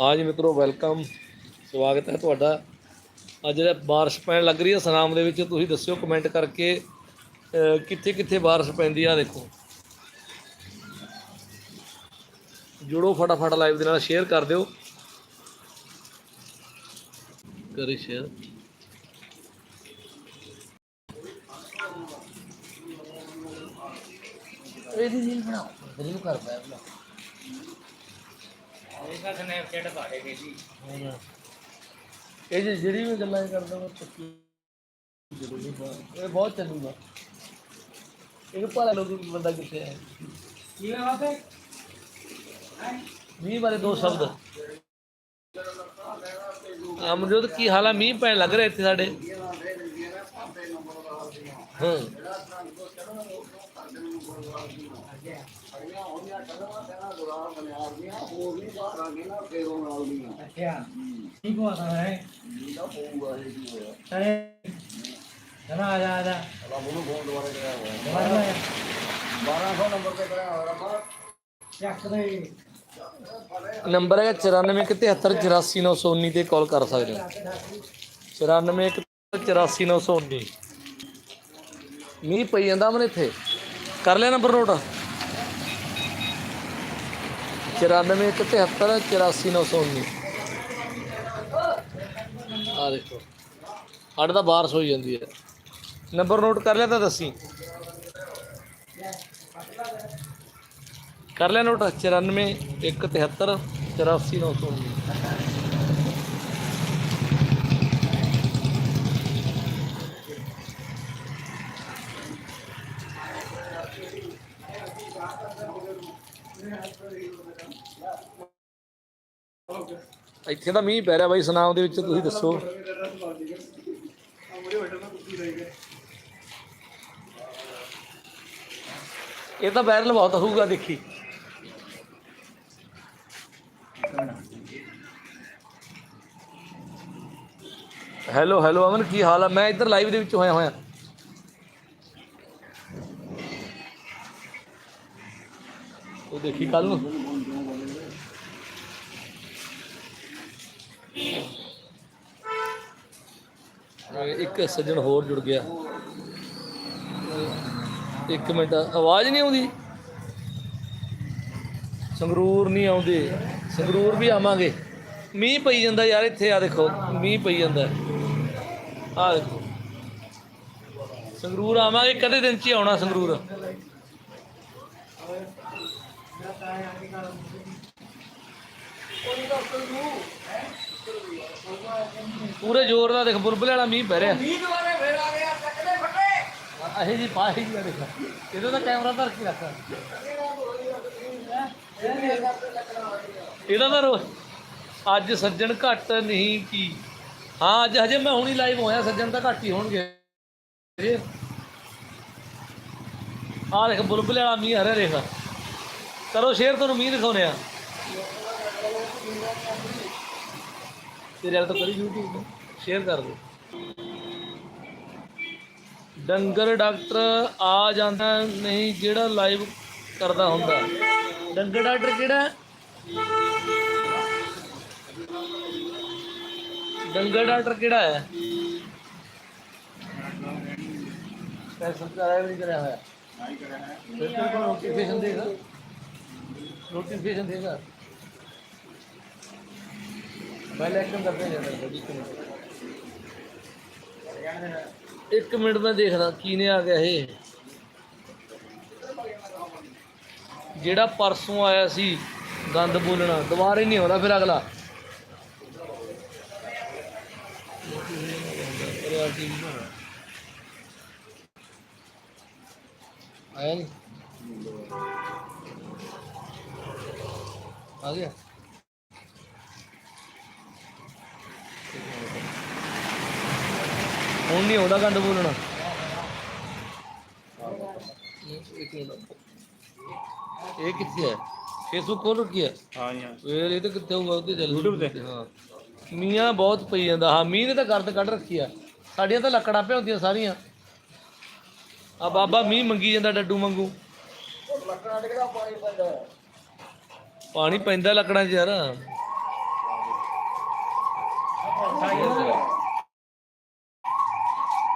ਹਾਂਜੀ ਮਿੱਤਰੋ ਵੈਲਕਮ ਸਵਾਗਤ ਹੈ ਤੁਹਾਡਾ। ਅੱਜ ਜਿਹੜਾ ਬਾਰਿਸ਼ ਪੈਣ ਲੱਗ ਰਹੀ ਹੈ, ਸਨਾਮ ਦੇ ਵਿੱਚ, ਤੁਸੀਂ ਦੱਸਿਓ ਕਮੈਂਟ ਕਰਕੇ ਕਿੱਥੇ ਕਿੱਥੇ ਬਾਰਿਸ਼ ਪੈਂਦੀ ਆ, ਦੇਖੋ। ਜੁੜੋ ਫਟਾਫਟ ਲਾਈਵ ਦੇ ਨਾਲ ਸ਼ੇਅਰ ਕਰ ਦਿਓ। ਕਰੀ ਸ਼ੇਅਰ ਇਹਦੀ ਜੀ ਬਣਾਓ। ਤੇਰੀ ਨੂੰ ਕਰ ਪਾਇਆ ਬਲਾ ਇਹਦਾ ਸਨੈਪਚੈਟ ਪਾ ਦੇ ਜੀ। ਇਹ ਜੀ ਜਿਹੜੀ ਵੀ ਗੱਲਾਂ ਇਹ ਕਰਦਾ ਉਹ ਪੱਕੀ ਜ਼ਰੂਰੀ ਬਾਤ ਇਹ ਬਹੁਤ ਚੱਲੂਗਾ ਇਹ ਭਾਲਾ ਲੋਕ ਬੰਦਾ ਕਿੱਥੇ ਹੈ? ਕਿਵੇਂ ਬਾਬੇ ਮੀਂਹ ਬਾਰੇ ਦੋ ਸ਼ਬਦ। ਅਮਰਜੋਤ ਕੀ ਹਾਲ ਆ? ਮੀਂਹ ਪੈਣ ਲੱਗ ਰਿਹਾ ਇੱਥੇ ਸਾਡੇ। ਹਾਂ। ਅੱਛਾ। ਕੀ ਕੋ ਆਦਾ ਹੈ? ਅਰੇ ਚਲਾ ਆ ਜਾ ਆ ਜਾ। ਦੁਬਾਰਾ ਆ 1200 ਨੰਬਰ ਤੇ ਕਰਿਆ ਹੋਇਆ ਰਮਾ ਚੱਕ ਦੇ। ਨੰਬਰ ਹੈਗਾ 9417844919 ਤੇ ਕਾਲ ਕਰ ਸਕਦੇ ਹੋ। 9417844919 ਮੀਂਹ ਪਈ ਜਾਂਦਾ ਮਨ ਇੱਥੇ। ਕਰ ਲਿਆ ਨੰਬਰ ਨੋਟ? 9417844919 ਆ ਦੇਖੋ। ਸਾਡੇ ਤਾਂ ਬਾਰਸ਼ ਹੋਈ ਜਾਂਦੀ ਹੈ। ਨੰਬਰ ਨੋਟ ਕਰ ਲਿਆ ਤਾਂ ਦੱਸੀ। ਕਰ ਲਿਆ ਨੋਟ? 94 173 84 ਇੱਥੇ ਤਾਂ ਮੀਂਹ ਪੈ ਰਿਹਾ ਬਾਈ ਸੁਨਾਮ ਦੇ ਵਿੱਚ ਤੁਸੀਂ ਦੱਸੋ। ਇਹ ਤਾਂ ਵਾਇਰਲ ਬਹੁਤ ਹੋਊਗਾ, ਦੇਖੀ। ਹੈਲੋ ਹੈਲੋ, ਅਮਨ, ਕੀ ਹਾਲ ਆ? ਮੈਂ ਇੱਧਰ ਲਾਈਵ ਦੇ ਵਿੱਚ ਹੋਇਆ ਹੋਇਆ। ਉਹ ਦੇਖੀ ਕੱਲ ਨੂੰ ਅਹ ਇੱਕ ਸੱਜਣ ਹੋਰ ਜੁੜ ਗਿਆ। ਇੱਕ ਮਿੰਟ, ਆਵਾਜ਼ ਨਹੀਂ ਆਉਂਦੀ। ਸੰਗਰੂਰ ਨਹੀਂ ਆਉਂਦੇ। ਸੰਗਰੂਰ ਵੀ ਆਵਾਂਗੇ। ਮੀਂਹ ਪਈ ਜਾਂਦਾ ਯਾਰ ਇੱਥੇ ਆ ਦੇਖੋ, ਮੀਂਹ ਪਈ ਜਾਂਦਾ। ਆ ਦੇਖੋ। ਸੰਗਰੂਰ ਆਵਾਂਗੇ, ਕਦੇ ਦਿਨ ਚ ਹੀ ਆਉਣਾ ਸੰਗਰੂਰ। ਪੂਰੇ ਜ਼ੋਰ ਦਾ ਦੇਖ ਬੁਲਬੁਲੇ ਵਾਲਾ ਮੀਂਹ ਪੈ ਰਿਹਾ। ਮੀਂਹ ਦੁਬਾਰੇ ਫੇਰ ਆ ਗਿਆ ਚੱਕ ਦੇ ਫੱਟੇ। ਇਹ ਜੀ ਪਾਹੀ ਜੀ ਦੇਖ। ਇਹਦਾ ਤਾਂ ਕੈਮਰਾ ਧਰ ਕੇ ਰੱਖ ਇਹਦਾ ਤਾਂ ਅੱਜ ਸੱਜਣ ਘੱਟ ਨਹੀਂ ਕੀ। ਹਾਂ ਅੱਜ ਹਜੇ ਮੈਂ ਹੁਣੀ ਲਾਈਵ ਹੋਇਆ ਸੱਜਣ ਤਾਂ ਘੱਟ ਹੀ ਹੋਣਗੇ। ਆਹ ਦੇਖ ਬੁਲਬੁਲੇ ਵਾਲਾ ਮੀਂਹ ਹਰੇ ਰੇਖਾ ਕਰੋ ਸ਼ੇਅਰ ਤੁਹਾਨੂੰ ਮੀਂਹ ਦਿਖਾਉਨੇ ਆ। ਤੇਰੇ ਵਾਲਾ ਤਾਂ ਕਰੀ YouTube ਤੇ ਸ਼ੇਅਰ ਕਰ ਦੇ ਡੰਗਰ ਡਾਕਟਰ ਆ ਜਾਂਦਾ ਨਹੀਂ ਜਿਹੜਾ ਲਾਈਵ ਕਰਦਾ ਹੁੰਦਾ ਡੰਗਰ ਡਾਕਟਰ ਕਿਹੜਾ ਹੈ? ਡੰਗਰ ਡਾਕਟਰ ਕਿਹੜਾ ਹੈ ਮੈਂ ਸਬਸਕ੍ਰਾਈਬ ਨਹੀਂ ਕਰਿਆ ਹੋਇਆ ਫਿਰ ਤੇਰੇ ਕੋਲ ਨੋਟੀਫਿਕੇਸ਼ਨ ਦੇਗਾ ਨੋਟੀਫਿਕੇਸ਼ਨ ਦੇਗਾ ਪਹਿਲੇ ਕਰਦੇ ਜਾਂਦਾ ਇੱਕ ਇੱਕ ਮਿੰਟ ਮੈਂ ਦੇਖਦਾ ਕੀ ਨੇ ਆ ਗਿਆ ਇਹ। ਜਿਹੜਾ ਪਰਸੋਂ ਆਇਆ ਸੀ ਗੰਦ ਬੋਲਣਾ, ਦੁਬਾਰੇ ਨਹੀਂ ਆਉਂਦਾ ਫਿਰ ਅਗਲਾ। ਆਇਆ ਨਹੀਂ। ਆ ਗਿਆ। ਹੁਣ ਨਹੀਂ ਆਉਂਦਾ ਗੰਦ ਬੋਲਣਾ। ਇਹ ਕਿੱਥੇ ਹੈ? ਫੇਸਬੁੱਕ ਖੋਲ ਰੱਖੀ ਹੈ? ਹਾਂ ਜੀ ਫੇਰ ਇਹ ਤਾਂ ਕਿੱਥੇ ਹੋਊਗਾ ਉਹਦੇ ਚੱਲ YouTube ਤੇ। ਹਾਂ। ਮੀਆਂ ਬਹੁਤ ਪਈ ਜਾਂਦਾ। ਹਾਂ ਮੀਂਹ ਨੇ ਤਾਂ ਗਰਦ ਕੱਢ ਰੱਖੀ ਆ। ਸਾਡੀਆਂ ਤਾਂ ਲੱਕੜਾਂ ਪਿਆ ਹੁੰਦੀਆਂ ਸਾਰੀਆਂ। ਆ ਬਾਬਾ ਮੀਂਹ ਮੰਗੀ ਜਾਂਦਾ ਡੱਡੂ ਵਾਂਗੂ। ਲੱਕੜਾਂ ਡਿੱਗਦਾ ਪਾਣੀ ਪੈਂਦਾ? ਪਾਣੀ ਪੈਂਦਾ ਲੱਕੜਾਂ 'ਚ ਯਾਰ।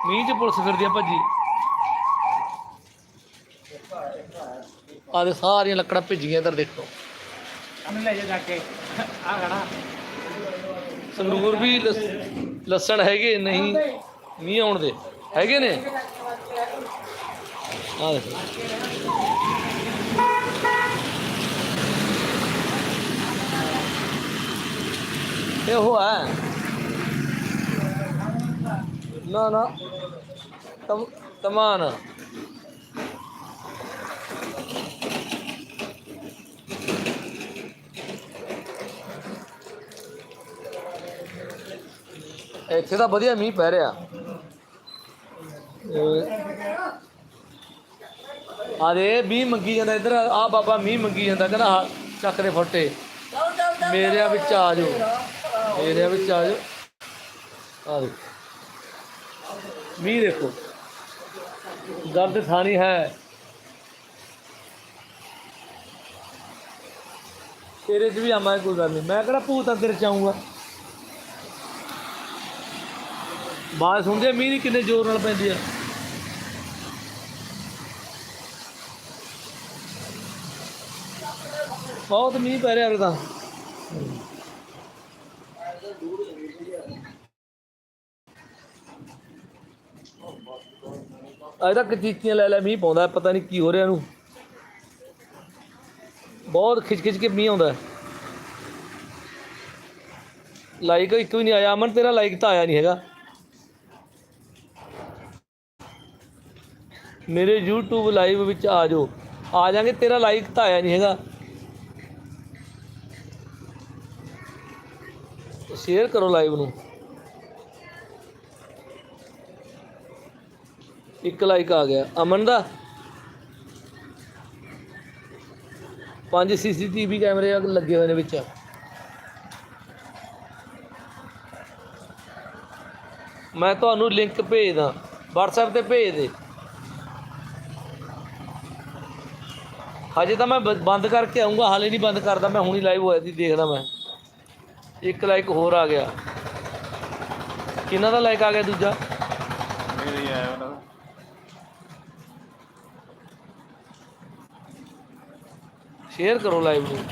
ਮੀਂਹ ਚ ਪੁਲਿਸ ਫਿਰਦੀ ਆ ਭੱਜੀ। ਆਹ ਦੇ ਸਾਰੀਆਂ ਲੱਕੜਾਂ ਭਿੱਜੀਆਂ ਇੱਧਰ ਦੇਖੋ। ਹਮ ਲੈ ਜਾ ਜਾ ਕੇ। ਆ ਖੜਾ। ਸੰਗਰੂਰ ਵੀ ਲਸ- ਲਸਣ ਹੈਗੇ ਨਹੀਂ ਨਹੀਂ ਆਉਣ ਦੇ। ਹੈਗੇ ਨੇ? ਆ ਦੇਖੋ। ਇਹ ਉਹ ਹੈ। ਨਾ ਨਾ। ਤਮ, ਤਮਾਨ। ਇੱਥੇ ਤਾਂ ਵਧੀਆ ਮੀਂਹ ਪੈ ਰਿਹਾ। ਆ ਦੇ, ਮੀਂਹ ਮੰਗੀ ਜਾਂਦਾ ਇੱਧਰ। ਆ ਬਾਬਾ ਮੀਂਹ ਮੰਗੀ ਜਾਂਦਾ, ਕਹਿੰਦਾ ਆਹ ਚੱਕ ਦੇ ਫੁੱਟੇ। ਮੇਰੇ ਵਿੱਚ ਆ ਜਾਓ। ਮੇਰੇ ਵਿੱਚ ਆ ਜਾਓ। ਆ ਦੇਖੋ ਮੀਂਹ ਦੇਖੋ। ਦਰਦ ਥਾਣੀ ਹੈ। ਤੇਰੇ 'ਚ ਵੀ ਆਵਾਂ ਕੋਈ ਗੱਲ ਨਹੀਂ। ਮੈਂ ਕਿਹੜਾ ਭੂਤ ਅੰਦਰ ਚ ਆਊਂਗਾ? ਬਾਤ ਸੁਣਦੇ ਮੀਂਹ ਦੀ ਕਿੰਨੇ ਜ਼ੋਰ ਨਾਲ ਪੈਂਦੀ ਆ। ਬਹੁਤ ਮੀਂਹ ਪੈ ਰਿਹਾ ਉਰੇ ਅਜੇ ਤੱਕ ਚੀਚੀਆਂ ਲੈ ਲੈ ਮੀਂਹ ਪਾਉਂਦਾ ਪਤਾ ਨਹੀਂ ਕੀ ਹੋ ਰਿਹਾ ਇਹਨੂੰ। ਬਹੁਤ ਖਿੱਚ ਖਿੱਚ ਕੇ ਮੀਂਹ ਆਉਂਦਾ ਲਾਈਕ ਇੱਕ ਵੀ ਨਹੀਂ ਆਇਆ, ਅਮਨ, ਤੇਰਾ ਲਾਈਕ ਤਾਂ ਆਇਆ ਨਹੀਂ ਹੈਗਾ। ਮੇਰੇ YouTube ਲਾਈਵ ਵਿੱਚ ਆ ਜਾਓ। ਆ ਜਾਾਂਗੇ ਤੇਰਾ ਲਾਈਕ ਤਾਂ ਆਇਆ ਨਹੀਂ ਹੈਗਾ। ਸ਼ੇਅਰ ਕਰੋ ਲਾਈਵ ਨੂੰ। ਇੱਕ ਲਾਈਕ ਆ ਗਿਆ। ਅਮਨ ਦਾ? ਪੰਜ ਸੀਸੀਟੀਵੀ ਕੈਮਰੇ ਲੱਗੇ ਹੋਏ ਨੇ ਵਿੱਚ। ਮੈਂ ਤੁਹਾਨੂੰ ਲਿੰਕ ਭੇਜਦਾ। WhatsApp ਤੇ ਭੇਜ ਦੇ। ਹਜੇ ਤਾਂ ਮੈਂ ਬ- ਬੰਦ ਕਰਕੇ ਆਉਂਗਾ ਹਾਲੇ ਨਹੀਂ ਬੰਦ ਕਰਦਾ। ਮੈਂ ਹੁਣੀ ਲਾਈਵ ਹੋਇਆ ਸੀ, ਦੇਖਦਾ ਮੈਂ। ਇੱਕ ਲਾਈਕ ਹੋਰ ਆ ਗਿਆ। ਕਿਹਨਾਂ ਦਾ ਲਾਈਕ ਆ ਗਿਆ ਦੂਜਾ? ਮੇਰੇ ਆਇਆ ਉਹਨਾਂ ਦਾ। ਸ਼ੇਅਰ ਕਰੋ ਲਾਈਵ ਨੂੰ।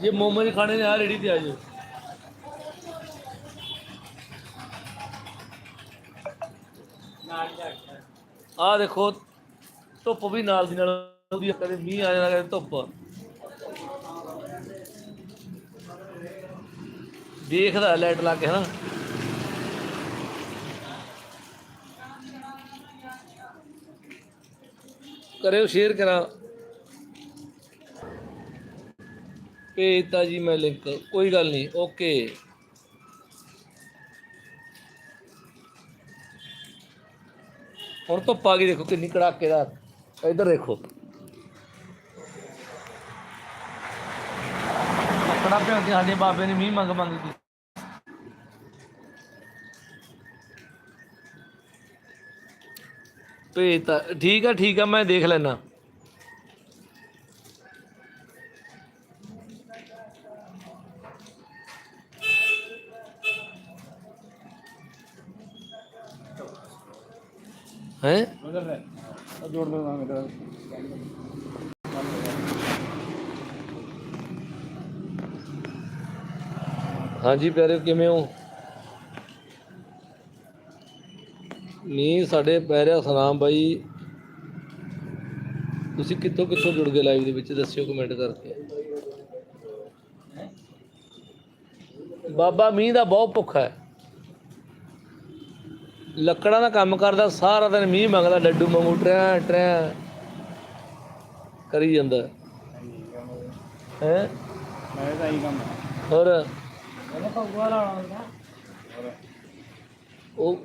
ਜੇ ਮੋਮੋ ਖਾਣੇ ਨੇ ਆ ਰੇੜੀ ਤੇ ਆ ਜਾਓ ਆ ਦੇਖੋ ਧੁੱਪ ਵੀ ਨਾਲ ਦੀ ਨਾਲ ਉਹਦੀ ਕਦੇ ਮੀਂਹ ਆ ਜਾਣਾ ਕਦੇ ਧੁੱਪ। ਦੇਖਦਾ ਲਾਈਟ ਲਾ ਕੇ, ਹਨਾ? ਕਰਿਓ ਸ਼ੇਅਰ ਕਰਾ। ਭੇਜਤਾ ਜੀ ਮੈਂ ਲਿੰਕ ਕੋਈ ਗੱਲ ਨਹੀਂ ਓਕੇ ਹੁਣ ਧੁੱਪ ਆ ਗਈ, ਦੇਖੋ ਕਿੰਨੀ ਕੜਾਕੇ ਦਾ। ਇੱਧਰ ਦੇਖੋ। ਲੱਕੜਾਂ ਭਿਉਂਦੀਆਂ ਸਾਡੇ ਬਾਬੇ ਨੇ ਮੀਂਹ ਮੰਗ ਮੰਗ ਕੇ। ਭੇਜਤਾ ਠੀਕ ਆ ਠੀਕ ਆ, ਮੈਂ ਦੇਖ ਲੈਣਾ ਹੈ? ਉਧਰ ਲੈ ਆ ਜੋੜ ਦੋ ਨਾ ਮੇਰਾ ਹਾਂਜੀ ਪਿਆਰੇ ਕਿਵੇਂ ਹੋ? ਨੀ ਸਾਡੇ ਪਿਆਰਿਆ ਸਲਾਮ ਬਾਈ। ਤੁਸੀਂ ਕਿੱਥੋਂ ਕਿੱਥੋਂ ਜੁੜ ਗਏ ਲਾਈਵ ਦੇ ਵਿੱਚ? ਦੱਸਿਓ ਕਮੈਂਟ ਕਰਕੇ। ਬਾਬਾ ਮੀਂਹ ਦਾ ਬਹੁਤ ਭੁੱਖਾ ਹੈ। ਲੱਕੜਾਂ ਦਾ ਕੰਮ ਕਰਦਾ ਸਾਰਾ ਦਿਨ ਮੀਂਹ ਮੰਗਦਾ ਡੱਡੂ ਵਾਂਗੂ ਟਰੈ ਟਰੈ। ਕਰੀ ਜਾਂਦਾ। ਹੈ? ਮੈਂ ਤਾਂ ਹੀ ਕੰਮ ਹੋਰ? ਉਹ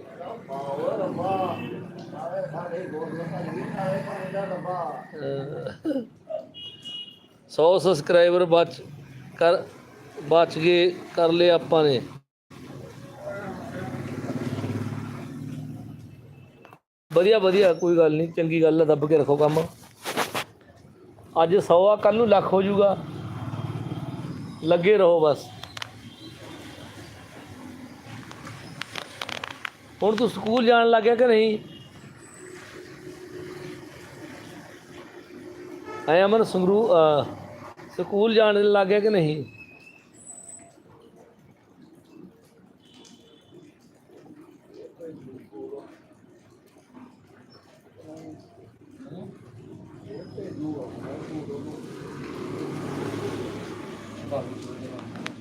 ਸੌ ਸਬਸਕ੍ਰਾਈਬਰ ਬਚ ਕਰ ਬਚ ਗਏ, ਕਰ ਲਏ ਆਪਾਂ ਨੇ। ਵਧੀਆ ਵਧੀਆ, ਕੋਈ ਗੱਲ ਨਹੀਂ, ਚੰਗੀ ਗੱਲ ਹੈ ਦੱਬ ਕੇ ਰੱਖੋ ਕੰਮ। ਅੱਜ 100 ਆ ਕੱਲ ਨੂੰ ਲੱਖ ਹੋ ਜਾਊਗਾ। ਲੱਗੇ ਰਹੋ ਬਸ। ਹੁਣ ਤੂੰ ਸਕੂਲ ਜਾਣ ਲੱਗਿਆ ਕਿ ਨਹੀਂ? ਐ ਅਮਨ, ਸੰਗਰੂ ਸਕੂਲ ਜਾਣ ਲੱਗ ਗਿਆ ਕਿ ਨਹੀਂ?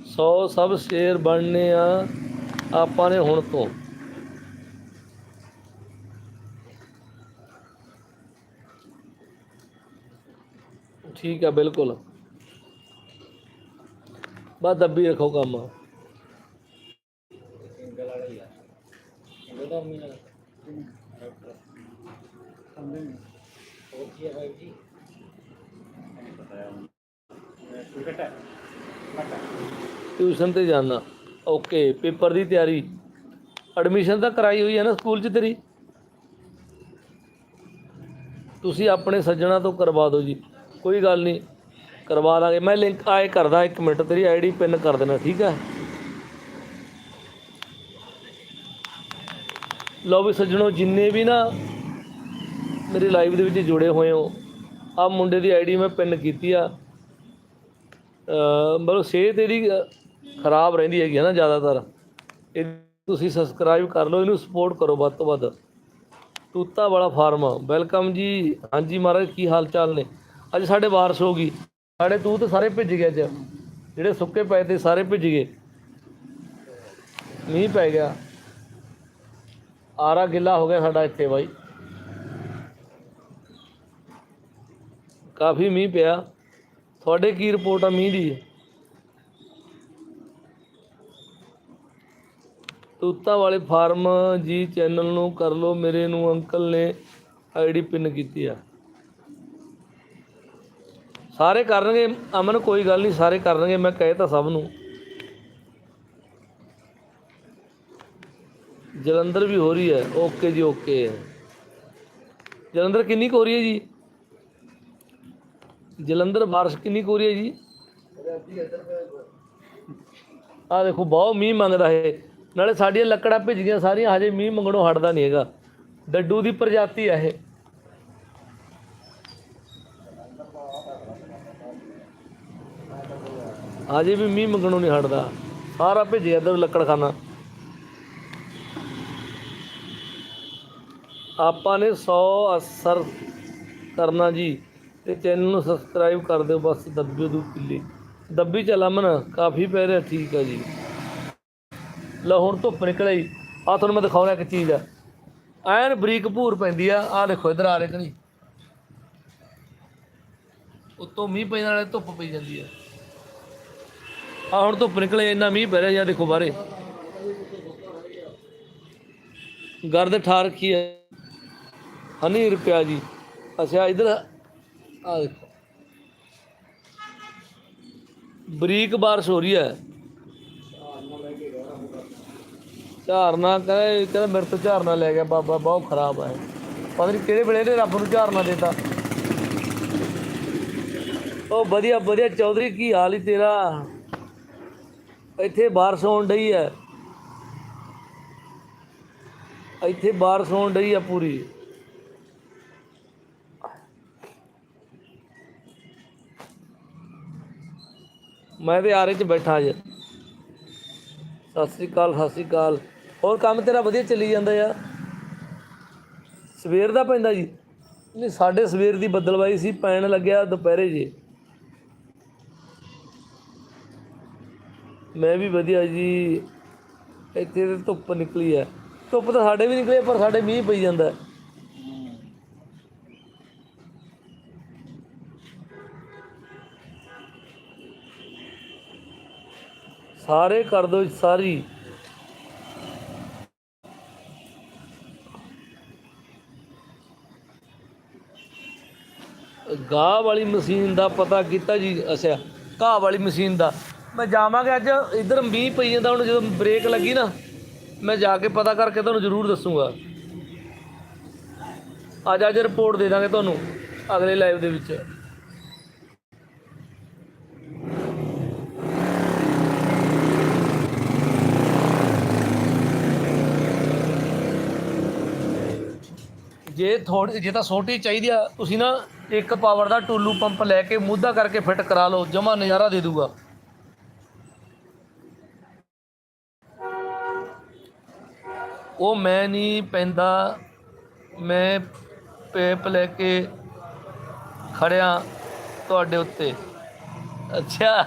ਸੌ ਸਭ ਸ਼ੇਰ ਬਣਨੇ ਆ ਆਪਾਂ ਨੇ ਹੁਣ ਤੋਂ। ਠੀਕ ਹੈ ਬਿਲਕੁਲ। ਬਸ ਦੱਬੀ ਰੱਖੋ ਕੰਮ। ਟਿਊਸ਼ਨ ਤੇ ਜਾਣਾ ਓਕੇ, ਪੇਪਰ ਦੀ ਤਿਆਰੀ। ਐਡਮਿਸ਼ਨ ਤਾਂ ਕਰਾਈ ਹੋਈ ਹੈ ਨਾ ਸਕੂਲ 'ਚ ਤੇਰੀ? ਤੁਸੀਂ ਆਪਣੇ ਸੱਜਣਾ ਤੋਂ ਕਰਵਾ ਦਿਓ ਜੀ। ਕੋਈ ਗੱਲ ਨਹੀਂ, ਕਰਵਾ ਦਾਂਗੇ। ਮੈਂ ਲਿੰਕ ਆਏ ਕਰਦਾ, ਇੱਕ ਮਿੰਟ, ਤੇਰੀ ਆਈਡੀ ਪਿੰਨ ਕਰ ਦੇਣਾ, ਠੀਕ ਹੈ ਲਓ ਵੀ ਸੱਜਣੋ, ਜਿੰਨੇ ਵੀ ਨਾ ਮੇਰੀ ਲਾਈਵ ਦੇ ਵਿੱਚ ਜੁੜੇ ਹੋਏ ਹੋ, ਆ ਮੁੰਡੇ ਦੀ ਆਈਡੀ ਮੈਂ ਪਿੰਨ ਕੀਤੀ ਆ। ਮਤਲਬ ਸਿਹਤ ਇਹਦੀ ਖਰਾਬ ਰਹਿੰਦੀ ਹੈਗੀ ਹੈ ਨਾ ਜ਼ਿਆਦਾਤਰ। ਇਹ ਤੁਸੀਂ ਸਬਸਕ੍ਰਾਈਬ ਕਰ ਲਓ, ਇਹਨੂੰ ਸਪੋਰਟ ਕਰੋ ਵੱਧ ਤੋਂ ਵੱਧ। ਤੂਤਾ ਵਾਲਾ ਫਾਰਮ ਵੈਲਕਮ ਜੀ। ਹਾਂਜੀ ਮਹਾਰਾਜ, ਕੀ ਹਾਲ ਚਾਲ ਨੇ? ਅੱਜ ਸਾਡੇ ਵਾਰਸ਼ ਹੋ ਗਈ। ਸਾਡੇ ਤੂੰ ਤੂਤ ਸਾਰੇ ਭਿੱਜ ਗਏ ਅੱਜ। ਜਿਹੜੇ ਸੁੱਕੇ ਪਏ ਤੇ ਸਾਰੇ ਭਿੱਜ ਗਏ। ਮੀਂਹ ਪੈ ਗਿਆ। ਆਰਾ ਗਿੱਲਾ ਹੋ ਗਿਆ ਸਾਡਾ ਇੱਥੇ ਬਾਈ। ਕਾਫੀ ਮੀਂਹ ਪਿਆ। ਤੁਹਾਡੇ ਕੀ ਰਿਪੋਰਟ ਆ ਮੀਂਹ ਦੀ? ਤੂਤਾ ਵਾਲੇ ਫਾਰਮ ਜੀ ਚੈਨਲ ਨੂੰ ਕਰ ਲਓ। ਮੇਰੇ ਨੂੰ ਅੰਕਲ ਨੇ ਆਈਡੀ ਪਿੰਨ ਕੀਤੀ ਆ। ਸਾਰੇ ਕਰਨਗੇ, ਅਮਨ ਕੋਈ ਗੱਲ ਨਹੀਂ, ਸਾਰੇ ਕਰਨਗੇ, ਮੈਂ ਕਹੇ ਤਾਂ ਸਭ ਨੂੰ। ਜਲੰਧਰ ਵੀ ਹੋ ਰਹੀ ਹੈ, ਓਕੇ ਜੀ, ਓਕੇ ਜਲੰਧਰ ਕਿੰਨੀ ਕੁ ਹੋ ਰਹੀ ਹੈ ਜੀ? ਜਲੰਧਰ ਬਾਰਿਸ਼ ਕਿੰਨੀ ਕੁ ਹੋ ਰਹੀ ਹੈ ਜੀ? ਆ ਦੇਖੋ, ਬਹੁਤ ਮੀਂਹ ਮੰਗਦਾ ਹੈ ਨਾਲੇ ਸਾਡੀਆਂ ਲੱਕੜਾਂ ਭਿੱਜ ਗਈਆਂ, ਸਾਰੀਆਂ ਹਜੇ ਮੀਂਹ ਮੰਗਣੋਂ ਹਟਦਾ ਨਹੀਂ ਹੈਗਾ। ਡੱਡੂ ਦੀ ਪ੍ਰਜਾਤੀ ਹੈ ਇਹ। ਹਜੇ ਵੀ ਮੀਂਹ ਮੰਗਣੋਂ ਨਹੀਂ ਹਟਦਾ। ਸਾਰਾ ਭਿੱਜ ਗਿਆ ਇੱਧਰ ਲੱਕੜਖਾਨਾ। ਆਪਾਂ ਨੇ 100 ਅਸਰ ਕਰਨਾ ਜੀ ਤੇ ਚੈਨਲ ਨੂੰ ਸਬਸਕ੍ਰਾਈਬ ਕਰ ਦਿਓ, ਬਸ ਦੱਬਿਓ ਦੂ ਕਿੱਲੀ ਦੱਬੀ ਚ ਅਮਨ ਕਾਫੀ ਪੈ ਰਿਹਾ, ਠੀਕ ਆ ਜੀ। ਲਓ ਹੁਣ ਧੁੱਪ ਨਿਕਲ ਆਈ। ਆ ਤੁਹਾਨੂੰ ਮੈਂ ਦਿਖਾਉਣਾ ਇੱਕ ਚੀਜ਼ ਆ। ਐਨ ਬਰੀਕ ਭੂਰ ਪੈਂਦੀ ਆ ਆ ਦੇਖੋ ਇਧਰ ਆ ਰਹੇ ਕਿ ਨਹੀਂ? ਉੱਤੋਂ ਮੀਂਹ ਪੈਣ ਵਾਲੇ ਧੁੱਪ ਪਈ ਜਾਂਦੀ ਆ। ਆ ਹੁਣ ਧੁੱਪ ਨਿਕਲੇ, ਇੰਨਾ ਮੀਂਹ ਪੈ ਰਿਹਾ ਜਾਂ ਦੇਖੋ ਬਾਹਰੇ। ਗਰਦ ਠਾਰ ਰੱਖੀ ਹੈ। ਹਨੀ ਰੁਪਿਆ ਜੀ। ਅੱਛਾ, ਇਧਰ ਆ ਦੇਖੋ। ਬਰੀਕ ਬਾਰਿਸ਼ ਹੋ ਰਹੀ ਹੈ। ਝਾਰਨਾ ਕਹੇ ਕਹਿੰਦਾ ਮੇਰੇ ਤੋਂ ਝਾਰਨਾ ਲੈ ਗਿਆ, ਬਾਬਾ ਬਹੁਤ ਖਰਾਬ ਹੈ ਪਤਾ ਨਹੀਂ ਕਿਹੜੇ ਵੇਲੇ ਨੇ ਰੱਬ ਨੂੰ ਝਾਰਨਾ ਦੇਤਾ। ਉਹ ਵਧੀਆ ਵਧੀਆ, ਚੌਧਰੀ, ਕੀ ਹਾਲ ਹੀ ਤੇਰਾ? ਇੱਥੇ ਬਾਰਿਸ਼ ਹੋਣ ਡਈ ਹੈ। ਇੱਥੇ ਬਾਰਿਸ਼ ਹੋਣ ਡਈ ਆ ਪੂਰੀ। ਮੈਂ ਤੇ ਆਰੇ 'ਚ ਬੈਠਾ ਅੱਜ ਸਤਿ ਸ੍ਰੀ ਅਕਾਲ, ਸਤਿ ਸ੍ਰੀ ਅਕਾਲ। ਹੋਰ ਕੰਮ ਤੇਰਾ ਵਧੀਆ ਚੱਲੀ ਜਾਂਦਾ ਯਾਰ। ਸਵੇਰ ਦਾ ਪੈਂਦਾ ਜੀ। ਨਹੀਂ, ਸਾਡੇ ਸਵੇਰ ਦੀ ਬੱਦਲਵਾਈ ਸੀ, ਪੈਣ ਲੱਗਿਆ ਦੁਪਹਿਰੇ ਜੇ। ਮੈਂ ਵੀ ਵਧੀਆ ਜੀ। ਇੱਥੇ ਤੇ ਧੁੱਪ ਨਿਕਲੀ ਹੈ ਧੁੱਪ ਤਾਂ ਸਾਡੇ ਵੀ ਨਿਕਲੇ ਪਰ ਸਾਡੇ ਮੀਂਹ ਪਈ ਜਾਂਦਾ। ਸਾਰੇ ਕਰ ਦੋ ਸਾਰੀ। ਗਾਹ ਵਾਲੀ ਮਸ਼ੀਨ ਦਾ ਪਤਾ ਕੀਤਾ ਜੀ ਅਸਿਆ। ਘਾਹ ਵਾਲੀ ਮਸ਼ੀਨ ਦਾ। ਮੈਂ ਜਾਵਾਂਗਾ ਅੱਜ, ਇਧਰ ਮੀਂਹ ਪਈ ਜਾਂਦਾ, ਹੁਣ ਜਦੋਂ ਬ੍ਰੇਕ ਲੱਗੀ ਨਾ, ਮੈਂ ਜਾ ਕੇ ਪਤਾ ਕਰਕੇ ਤੁਹਾਨੂੰ ਜ਼ਰੂਰ ਦੱਸੂਗਾ। ਅੱਜ ਅੱਜ ਰਿਪੋਰਟ ਦੇ ਦਾਂਗੇ ਤੁਹਾਨੂੰ, ਅਗਲੇ ਲਾਈਵ ਦੇ ਵਿੱਚ। ਜੇ ਥੋੜੀ ਜੇ ਤਾਂ ਛੋਟੀ ਚਾਹੀਦੀ ਆ, ਤੁਸੀਂ ਨਾ ਇੱਕ ਪਾਵਰ ਦਾ ਟੂਲੂ ਪੰਪ ਲੈ ਕੇ ਮੁੱਦਾ ਕਰਕੇ ਫਿੱਟ ਕਰਾ ਲਓ, ਜਮਾ ਨਜ਼ਾਰਾ ਦੇ ਦੂਗਾ। ਉਹ ਮੈਂ ਨਹੀਂ ਪੈਂਦਾ। ਮੈਂ ਪੈਪ ਲੈ ਕੇ ਖੜਿਆ ਤੁਹਾਡੇ ਉੱਤੇ। ਅੱਛਾ।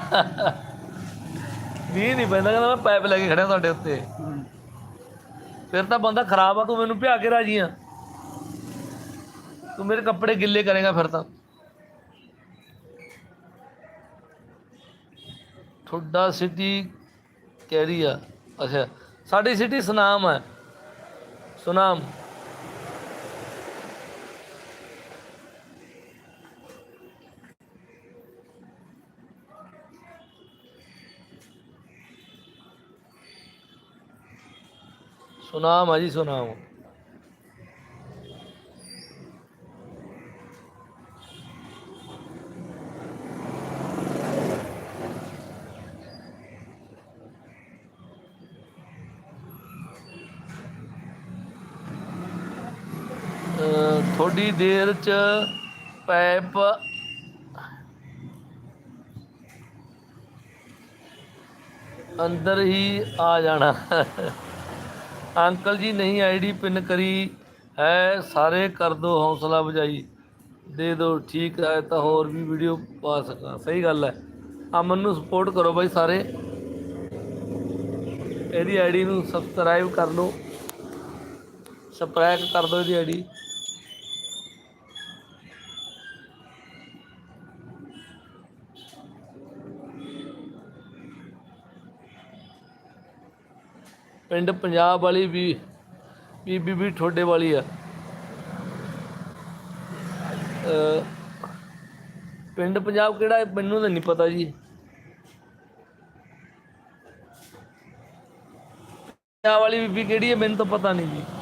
ਵੀ ਨਹੀਂ ਪੈਂਦਾ, ਕਹਿੰਦਾ ਮੈਂ ਪੈਪ ਲੈ ਕੇ ਖੜਿਆ ਤੁਹਾਡੇ ਉੱਤੇ। ਫਿਰ ਤਾਂ ਬੰਦਾ ਖਰਾਬ ਆ, ਤੂੰ ਮੈਨੂੰ ਭਿਆ ਕੇ ਰਾਜੀ ਆ। ਤੂੰ ਮੇਰੇ ਕੱਪੜੇ ਗਿੱਲੇ ਕਰੇਗਾ ਫਿਰ ਤਾਂ। ਠੁੱਡਾ ਸਿਟੀ ਕਹਿ ਰਹੀ ਆ ਅੱਛਾ। ਸਾਡੀ ਸਿਟੀ ਸੁਨਾਮ ਹੈ ਸੁਨਾਮ। ਸੁਨਾਮ ਆ ਜੀ ਸੁਨਾਮ ਅਹ ਥੋੜੀ ਦੇਰ ਚ ਪੈਪ ਅੰਦਰ ਹੀ ਆ ਜਾਣਾ। ਅੰਕਲ ਜੀ, ਨਹੀਂ ਆਈਡੀ ਪਿਨ ਕਰੀ ਹੈ, ਸਾਰੇ ਕਰ ਦੋ ਹੌਸਲਾ ਬਜਾਈ। ਦੇ ਦਿਓ ਠੀਕ ਹੈ, ਤਾਂ ਹੋਰ ਵੀ ਵੀਡੀਓ ਪਾ ਸਕਾਂ। ਸਹੀ ਗੱਲ ਹੈ। ਅਮਨ ਨੂੰ ਸਪੋਰਟ ਕਰੋ ਬਾਈ ਸਾਰੇ। ਇਹਦੀ ਆਈਡੀ ਨੂੰ ਸਬਸਕ੍ਰਾਈਬ ਕਰ ਲਓ। ਸਬਸਕ੍ਰਾਈਬ ਕਰ ਦਿਓ ਇਹਦੀ ਆਈਡੀ। ਪਿੰਡ ਪੰਜਾਬ ਵਾਲੀ ਵੀ, ਬੀਬੀ ਵੀ ਠੋਡੇ ਵਾਲੀ ਆ। ਪਿੰਡ ਪੰਜਾਬ ਕਿਹੜਾ ਹੈ ਮੈਨੂੰ ਤਾਂ ਨਹੀਂ ਪਤਾ ਜੀ। ਪੰਜਾਬ ਵਾਲੀ ਬੀਬੀ ਕਿਹੜੀ ਹੈ ਮੈਨੂੰ ਤਾਂ ਪਤਾ ਨਹੀਂ ਜੀ।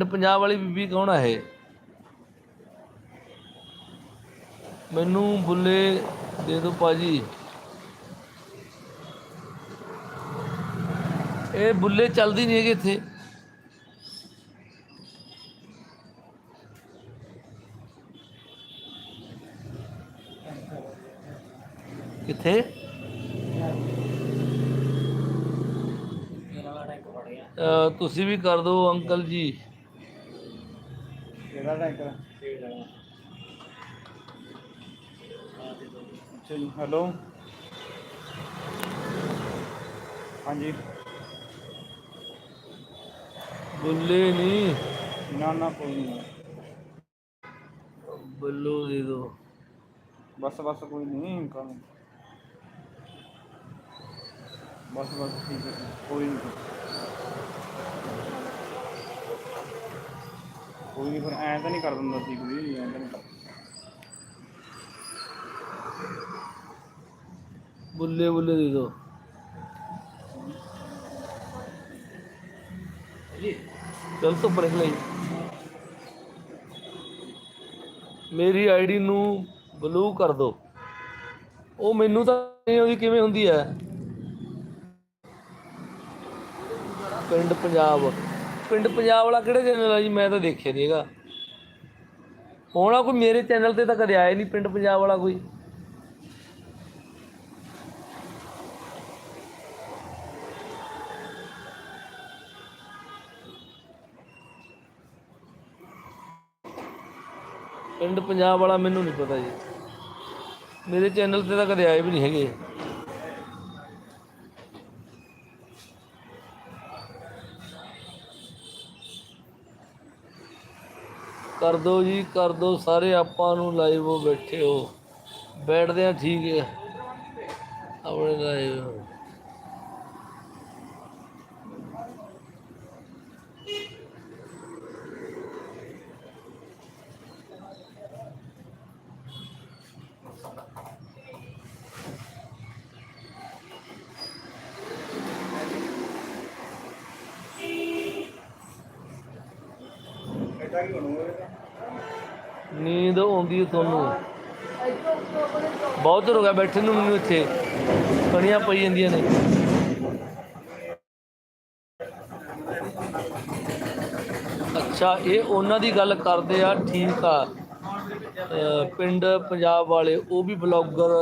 ਪਿੰਡ ਪੰਜਾਬ ਵਾਲੀ ਬੀਬੀ ਕੌਣ ਹੈ ਇਹ? ਮੈਨੂੰ ਬੁੱਲੇ ਦੇ ਦੋ ਭਾਜੀ। ਇਹ ਬੁੱਲੇ ਚੱਲਦੀ ਨਹੀਂ ਹੈਗੇ ਇੱਥੇ। ਕਿੱਥੇ? ਤੁਸੀਂ ਵੀ ਕਰ ਦਿਓ ਅੰਕਲ ਜੀ। ਕਿਹੜਾ ਟੈਂਕ ਫੇਰ ਲਗਾ ਅੱਛਾ ਜੀ ਹੈਲੋ। ਹਾਂਜੀ। ਬੁੱਲੇ ਨਹੀਂ ਨਾ ਨਾ ਕੋਈ ਨਹੀਂ ਬੱਲੂ ਦੇ ਦਿਓ ਬਸ ਬਸ ਕੋਈ ਨਹੀਂ ਕੰਮ। ਬਸ ਬਸ ਠੀਕ ਹੈ ਕੋਈ ਨਹੀਂ ਕੋਈ ਨਹੀਂ ਫਿਰ ਐਂ ਤਾਂ ਨਹੀਂ ਕਰ ਦਿੰਦਾ ਸੀ ਕੋਈ, ਐਂ ਤਾਂ ਨਹੀਂ ਕਰ ਬੁੱਲੇ ਬੁੱਲੇ ਦੇ ਦਿਓ ਜੀ ਚਲ ਤੋਂ ਪਰੇ ਲਈ। ਮੇਰੀ ਆਈਡੀ ਨੂੰ ਬਲੂ ਕਰ ਦੋ। ਉਹ ਮੈਨੂੰ ਤਾਂ ਨਹੀਂ ਆਉਂਦੀ, ਕਿਵੇਂ ਹੁੰਦੀ ਹੈ? ਪਿੰਡ ਪੰਜਾਬ। ਪਿੰਡ ਪੰਜਾਬ ਵਾਲਾ ਕਿਹੜਾ ਚੈਨਲ ਆ ਜੀ? ਮੈਂ ਤਾਂ ਦੇਖਿਆ ਨਹੀਂ ਹੈਗਾ। ਹੋਣਾ ਕੋਈ ਮੇਰੇ ਚੈਨਲ ਤੇ ਤਾਂ ਕਦੇ ਆਇਆ ਨਹੀਂ ਪਿੰਡ ਪੰਜਾਬ ਵਾਲਾ ਕੋਈ। ਪਿੰਡ ਪੰਜਾਬ ਵਾਲਾ ਮੈਨੂੰ ਨਹੀਂ ਪਤਾ ਜੀ। ਮੇਰੇ ਚੈਨਲ ਤੇ ਤਾਂ ਕਦੇ ਆਏ ਵੀ ਨਹੀਂ ਹੈਗੇ। ਕਰ ਦੋ ਜੀ, ਕਰ ਦੋ, ਸਾਰੇ ਆਪਾਂ ਨੂੰ ਲਾਈਵ ਹੋ ਬੈਠੇ ਹੋ। ਬੈਠਦੇ ਆ ਠੀਕ ਹੈ। ਆਪਣੇ ਲਾਈਵ Está aquí con ਨੀਂਦ ਆਉਂਦੀ ਹੈ ਤੁਹਾਨੂੰ। ਬਹੁਤ ਦੇਰ ਹੋ ਗਿਆ ਬੈਠੇ ਨੂੰ ਮੈਨੂੰ ਇੱਥੇ। ਕਣੀਆਂ ਪਈ ਜਾਂਦੀਆਂ ਨੇ। ਅੱਛਾ ਇਹ ਉਹਨਾਂ ਦੀ ਗੱਲ ਕਰਦੇ ਆ ਠੀਕ ਆ। ਪਿੰਡ ਪੰਜਾਬ ਵਾਲੇ ਉਹ ਵੀ ਬਲੌਗਰ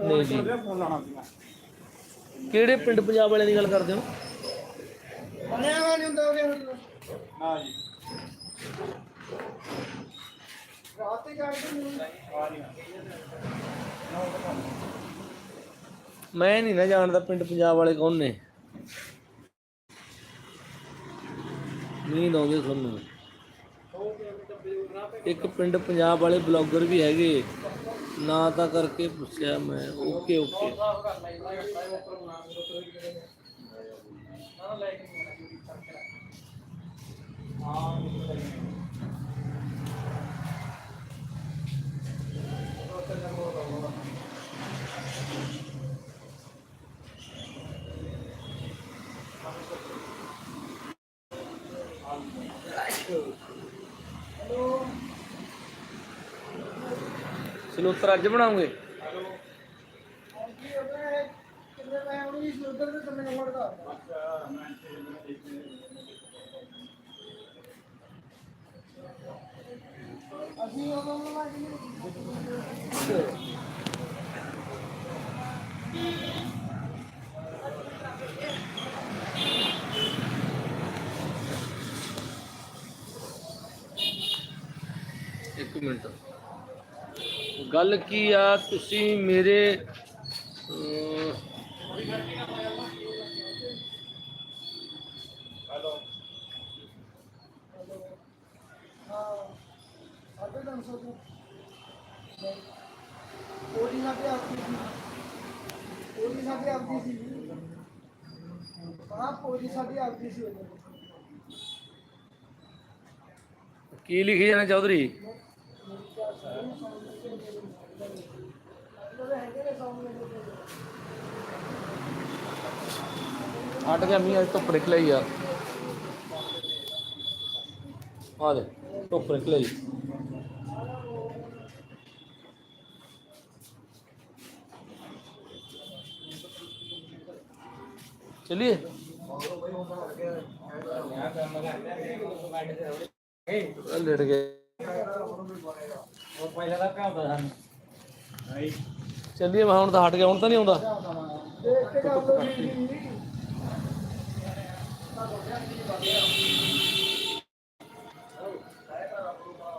ਨੇ ਜੀ। ਕਿਹੜੇ ਪਿੰਡ ਪੰਜਾਬ ਵਾਲਿਆਂ ਦੀ ਗੱਲ ਕਰਦੇ ਹੋ? ਜੀ ਰਾਤ ਤੇ ਚੜਦੇ ਨਹੀਂ ਮੈਂ ਨਹੀਂ ਨਾ ਜਾਣਦਾ ਪਿੰਡ ਪੰਜਾਬ ਵਾਲੇ ਕੌਣ ਨੇ। ਨੀਂਦ ਆਉਂਦੀ ਤੁਹਾਨੂੰ। ਇੱਕ ਪਿੰਡ ਪੰਜਾਬ ਵਾਲੇ ਬਲੌਗਰ ਵੀ ਹੈਗੇ। ਨਾ ਤਾਂ ਕਰਕੇ ਪੁੱਛਿਆ ਮੈਂ, ਓਕੇ ਓਕੇ। ਸਲੋਤਰ ਅੱਜ ਬਣਾਉਂਗੇ? ਕਿੰਨੇ ਮੈਂ ਉਹਨੂੰ ਇਸ ਉਧਰ ਤੇ ਤੰਨੇ ਨੰਬਰ ਦਾ ਇੱਕ ਮਿੰਟ। ਗੱਲ ਕੀ ਆ? ਤੁਸੀਂ ਮੇਰੇ ਅਮ, ਸਾਡੇ ਉਹਦੀ ਸਾਡੇ ਆਪਦੀ ਸੀ ਉਹਦੀ ਸਾਡੇ ਆਪਦੀ ਸੀ ਹਾਂ ਉਹਦੀ ਸਾਡੇ ਆਪਦੀ ਸੀ ਕੀ ਲਿਖੀ ਜਾਣਾ ਚੌਧਰੀ? ਹਟ ਗਿਆ ਮੀਂਹ ਅੱਜ ਧੁੱਪ ਨਿਕਲਿਆ ਹੀ ਆ। ਦੇ ਧੁੱਪ ਨਿਕਲਿਆ ਹੁੰਦਾ ਸਾਨੂੰ ਨਹੀਂ ਚੱਲੀਏ ਮੈਂ ਹੁਣ ਤਾਂ ਹਟ ਗਿਆ ਹੁਣ ਤਾਂ ਨਹੀਂ ਆਉਂਦਾ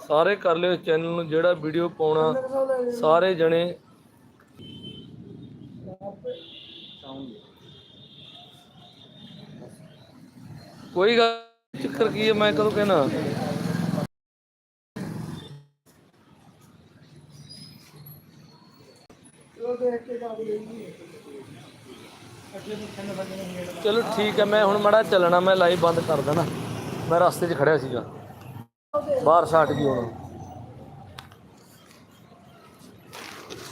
ਸਾਰੇ ਕਰ ਲਿਓ ਚੈਨਲ ਨੂੰ ਜਿਹੜਾ ਵੀਡੀਓ ਪਾਉਣਾ ਸਾਰੇ ਜਣੇ ਕੋਈ ਗੱਲ ਚੱਕਰ ਕੀ ਹੈ, ਮੈਂ ਕਦੋਂ ਕਹਿਣਾ? ਚਲੋ ਠੀਕ ਹੈ, ਮੈਂ ਹੁਣ ਮੜਾ ਚੱਲਣਾ, ਮੈਂ ਲਾਈਵ ਬੰਦ ਕਰ ਦੇਣਾ। ਮੈਂ ਰਸਤੇ 'ਚ ਖੜਿਆ ਸੀਗਾ। ਬਾਹਰ ਛੱਡ ਗਈ ਹੁਣ?